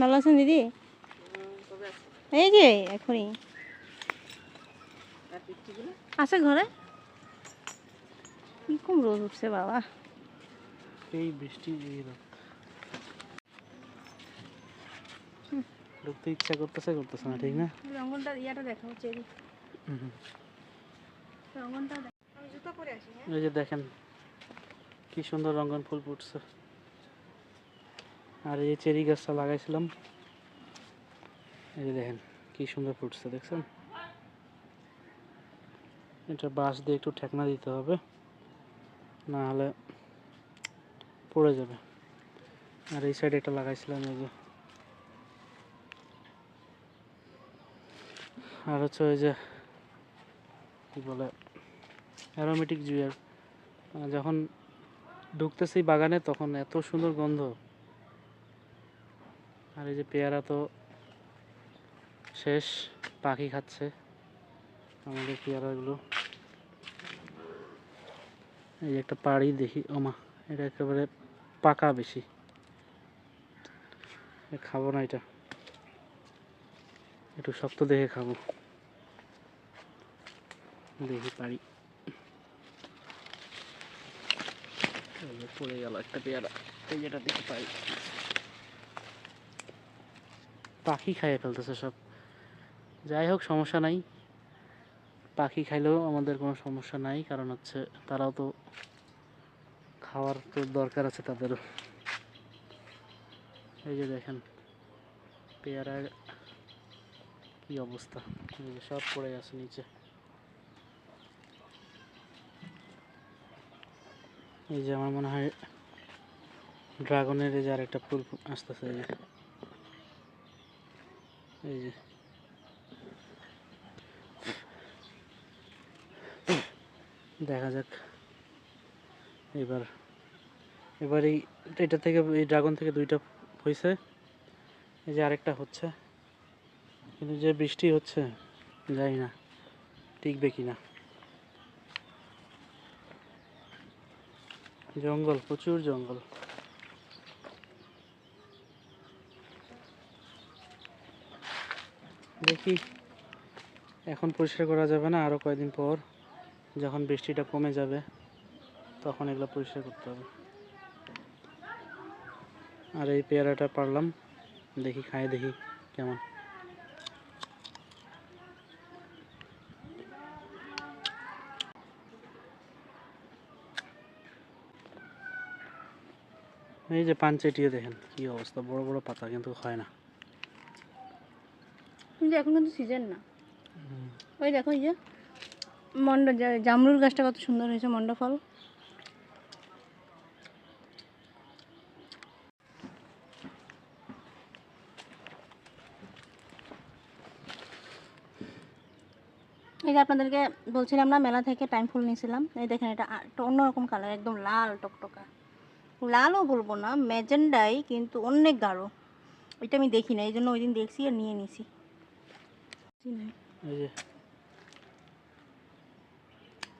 ভালো আছেন দিদি? এই যে এখনই। আছে ঘরে? কি কম রোদ উঠছে বাবা। এই বৃষ্টি ঢুকতে ইচ্ছা করতেছে করতেছে না ঠিক না? রঙনটা ইয়াটা দেখা হচ্ছে। রঙনটা আমি জুতো পরে আসি হ্যাঁ? এই যে দেখেন কি সুন্দর রঙ্গন ফুল ফুটছে। আর এই চেরি গাছটা লাগাইছিলাম, এই যে দেখেন কি সুন্দর ফুটছে, দেখছেন? এটা বাঁশ দিয়ে একটু ঠেকনা দিতে হবে, না হলে পড়ে যাবে। আর এই সাইডে একটা লাগাইছিলাম, এই যে। আর হচ্ছে ওই যে, কি বলে অ্যারোমেটিক জুয়ার যখন ঢুকতেছি বাগানে, তখন এত সুন্দর গন্ধ। আর এই যে পেয়ারা তো শেষ, পাখি খাচ্ছে আমাদের পেয়ারাগুলো। এই যে একটা পাড়ি দেখি, ওমা, এটা একেবারে পাকা বেশি। খাব না এটা। একটু শক্ত দেখে খাব। দেখি পারি। পড়ে গেল একটা পেয়ারা। এই যেটা দেখতে পাই পাখি খাইয়ে ফেলতেছে সব। যাই হোক, সমস্যা নাই। পাখি খাইলেও আমাদের কোনো সমস্যা নাই, কারণ হচ্ছে তারাও তো খাওয়ার তো দরকার আছে তাদেরও। এই যে দেখেন পেয়ারার কি অবস্থা। সব পড়ে গেছে নিচে। এই যে আমার মনে হয় ড্রাগনের এই যে আরেকটা ফুল আসতেছে, এই যে। এই যে। দেখা যাক। এবার এবার এই, এটা থেকে, এই ড্রাগন থেকে দুইটা হয়েছে এই যে আরেকটা হচ্ছে। কিন্তু যে বৃষ্টি হচ্ছে, জানি না, টিকবে কি না জঙ্গল, প্রচুর জঙ্গল। দেখি। এখন পরিষ্কার করা যাবে না আরও কয়েকদিন পর। যখন বৃষ্টিটা কমে যাবে, তখন এগুলো পরিষ্কার করতে হবে। আর এই পেয়ারাটা পারলাম। দেখি, খাই দেখি কেমন। এই যে পান চেটিয়ে দেখেন, কি অবস্থা। বড় বড় পাতা, কিন্তু হয় না। কিন্তু এখন কিন্তু সিজন না। ওই দেখো এই যে, মন্ডা জামরুল গাছটা কত সুন্দর হয়েছে মন্ডা ফল এই যে আপনাদেরকে বলছিলাম না, মেলা থেকে টাইম ফুল নিয়েছিলাম। এই দেখেন এটা অন্যরকম কালার একদম লাল টকটকা। লালও বলব না ম্যাজেন্ডাই কিন্তু অনেক গাঢ়। এটা আমি দেখি না, এই জন্য ওই দিন দেখছি আর নিয়ে নিছি এই যে।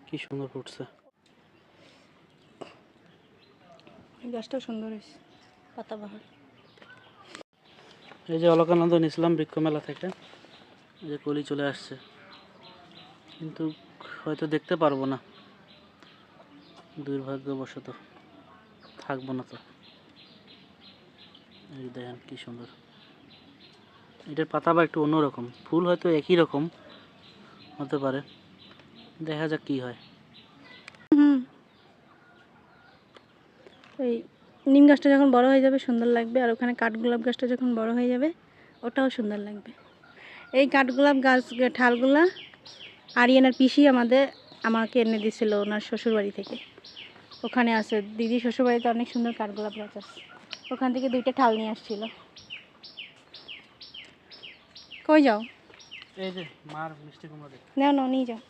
কি সুন্দর ফুটছে। এই গাছটাও সুন্দর হয়েছে পাতাবাহার এই যে অলকানন্দ নিয়েছিলাম বৃক্ষ মেলা থেকে। এই যে কলি চলে আসছে। কিন্তু হয়তো দেখতে পারব না। দুর্ভাগ্যবশত থাকব না তো। এই দেখেন কি সুন্দর। এটার পাতা আবার একটু অন্যরকম। ফুল হয়তো একই রকম হতে পারে। দেখা যাক কি হয়। ওই নিম গাছটা যখন বড় হয়ে যাবে, সুন্দর লাগবে। আর ওখানে কাঠগোলাপ গাছটা যখন বড় হয়ে যাবে, ওটাও সুন্দর লাগবে। এই কাঠগোলাপ গাছ, ঠালগুলা আরিয়ানার পিসি আমাদের, আমাকে এনে দিয়েছিল ওনার শ্বশুরবাড়ি থেকে। ওখানে আছে, দিদি শ্বশুরবাড়িতে অনেক সুন্দর কাঠগোলাপ গাছ আছে। ওখান থেকে দুইটা ঠাল নিয়ে আসছিল। কই যাও? এই যে মার মিষ্টি কুমড়া দেখ নাও নাও নিয়ে যাও।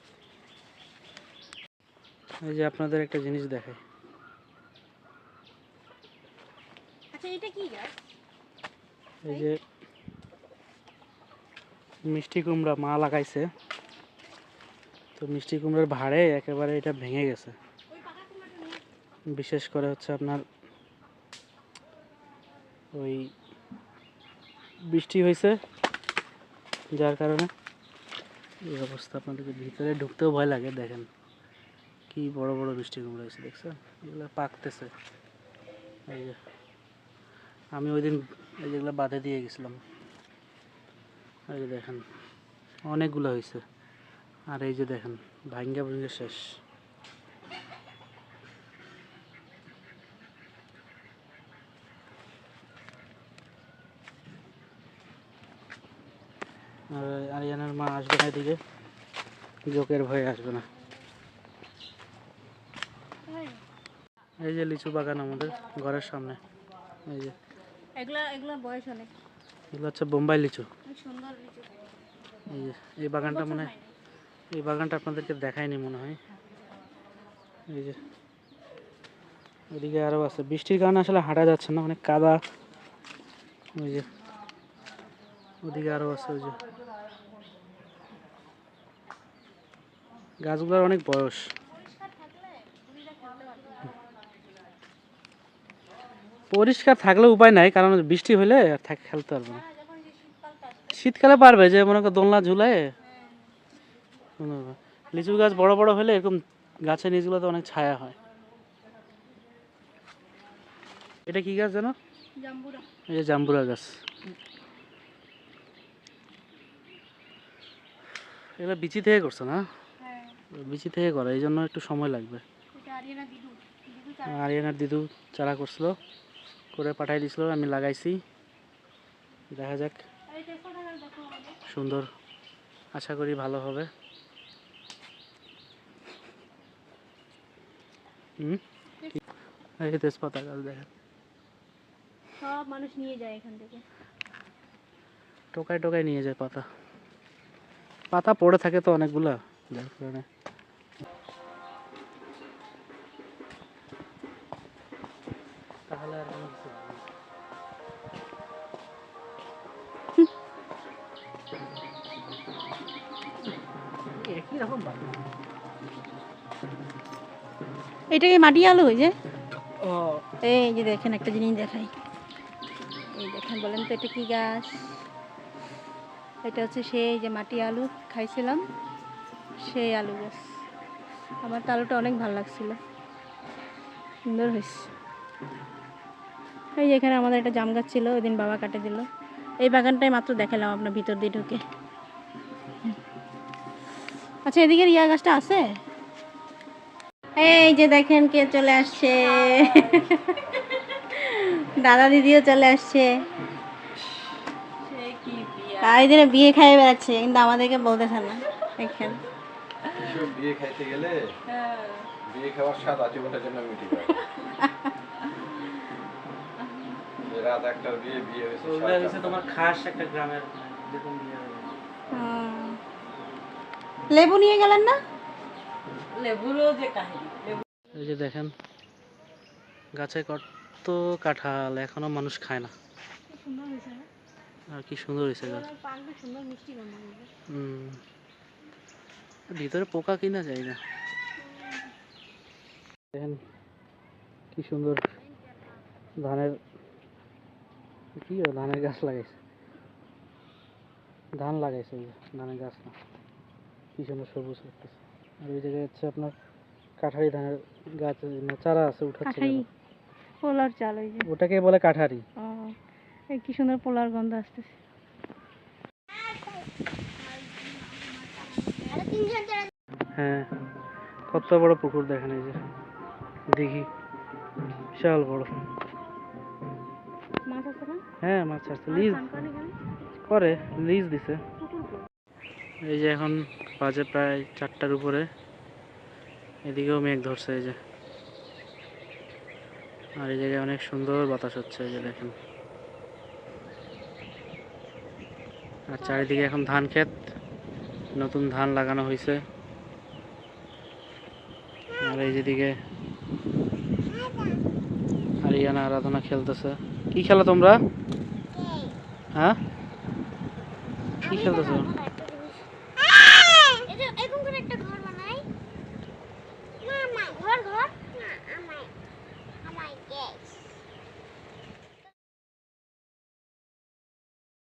এই যে আপনাদের একটা জিনিস দেখাই। আচ্ছা এটা কি গাছ? এই যে মিষ্টি কুমড়া মা লাগাইছে। তো মিষ্টি কুমড়ার ভাড়ে একেবারে এটা ভেঙে গেছে। বিশেষ করে হচ্ছে আপনার ওই বৃষ্টি হয়েছে যার কারণে এই অবস্থা আপনাদেরকে ভিতরে ঢুকতেও ভয় লাগে, দেখেন। কি বড় বড় বৃষ্টি কুমড়ো হয়েছে, দেখছেন? এগুলো পাকতেছে। এই যে, আমি ওই দিন এই যেগুলো বাঁধে দিয়ে গেছিলাম, এই যে দেখেন, অনেকগুলো হয়েছে। আর এই যে দেখেন ভাঙ্গা ভুঙ্গে শেষ। আর আরিয়ানার মা আসবে না এদিকে। জোকের ভয়ে আসবে না। এই যে লিচু বাগান আমাদের ঘরের সামনে। এই যে। এগুলা এগুলা বয়স অনেক। এগুলো হচ্ছে বোম্বাই লিচু। সুন্দর লিচু। এই যে এই বাগানটা মনে এই বাগানটা আপনাদেরকে দেখায়নি মনে হয়। এই যে। ওদিকে আরও আছে। বৃষ্টির কারণে আসলে হাঁটা যাচ্ছে না অনেক কাদা। ওই যে। ওদিকে আরও আছে ওই যে। গাছগুলোর অনেক বয়স। পরিষ্কার থাকলে উপায় নাই কারণ বৃষ্টি হলে খেলতে পারবে না। শীতকালে পারবে যে মনে করো দোলনা ঝুলায়। লিচু গাছ বড় বড় হলে এরকম গাছের নিচগুলোতে অনেক ছায়া হয়। এটা কি গাছ জানো এই যে জাম্বুরা গাছ। এগুলো বিচি থেকে করছ না? হ্যাঁ। বিচি থেকে করা এই জন্য একটু সময় লাগবে। এটা আরিয়ানা দিদু। আরিয়ানার চারা করছিল করে পাঠাই দিছিল আমি লাগাইছি। দেখা যাক। সুন্দর। আশা করি ভালো হবে। হুম? এই তেজপাতা গাছ দেখেন। সব মানুষ নিয়ে যায় এখান থেকে। টোকায় টোকায় নিয়ে যায় পাতা। পাতা পড়ে থাকে তো অনেকগুলা যার কারণে। তাহলে আর। এটা কি মাটি আলু ওই যে? এই যে দেখেন একটা জিনিস দেখাই। এই দেখেন বলেন তো এটা কি গাছ? এটা হচ্ছে সেই যে মাটি আলু খাইছিলাম, সেই আলু গাছ। আমার তো আলুটা অনেক ভালো লাগছিল। সুন্দর হয়েছে। এই যে এখানে আমাদের একটা জাম গাছ ছিল ওই দিন বাবা কাটে দিল। এই বাগানটাই মাত্র দেখালাম আপনার ভিতর দিয়ে ঢুকে। আচ্ছা এদিকে রিয়া গাছটা আছে? এই যে দেখেন কে চলে আসছে। দাদা দিদিও চলে আসছে। এই দিনে বিয়ে খাইয়ে বেড়াচ্ছে কিন্তু আমাদেরকে বলতেছে না। দেখেন। বিয়ে খাইতে গেলে বিয়ে খাওয়ার স্বাদ আজীবনের জন্য মিটে যায়। রাত একটার বিয়ে বিয়ে হয়েছে। তোমার খাস একটা গ্রামের যেরকম বিয়ে লেবু নিয়ে গেলেন না? এই যে দেখেন গাছে কত কাঁঠাল এখনও মানুষ খায় না। আর কি সুন্দর হয়েছে গাছ পাকবে সুন্দর মিষ্টি গন্ধ হুম। ভিতরে পোকা কিনা যায় না। দেখেন কি সুন্দর ধানের কি ধানের গাছ লাগাইছে। ধান লাগাইছে ওই ধানের গাছ না। কি সুন্দর সবুজ লাগতেছে। আর ওই জায়গায় হচ্ছে আপনার কাঠারি ধানের গাছ চারা আছে উঠাচ্ছে ওটাকে বলে কাঠারি। কি সুন্দর পোলার গন্ধ আসতেছে। হ্যাঁ কত বড় পুকুর দেখেন এই যে। দেখি বিশাল বড়। মাছ আছে হ্যাঁ মাছ আসছে লিজ করেন এখানে? করে লিজ দিছে। এই যে এখন বাজে প্রায় চারটার উপরে। এদিকেও মেঘ ধরছে এই যে। আর এই জায়গায় অনেক সুন্দর বাতাস হচ্ছে এই যে দেখেন। আর চারিদিকে এখন ধান ক্ষেত। নতুন ধান লাগানো হয়েছে আর এই যেদিকে আরিয়ানা আরাধনা খেলতেছে। কি খেলো তোমরা? হ্যাঁ? কি খেলতেছো?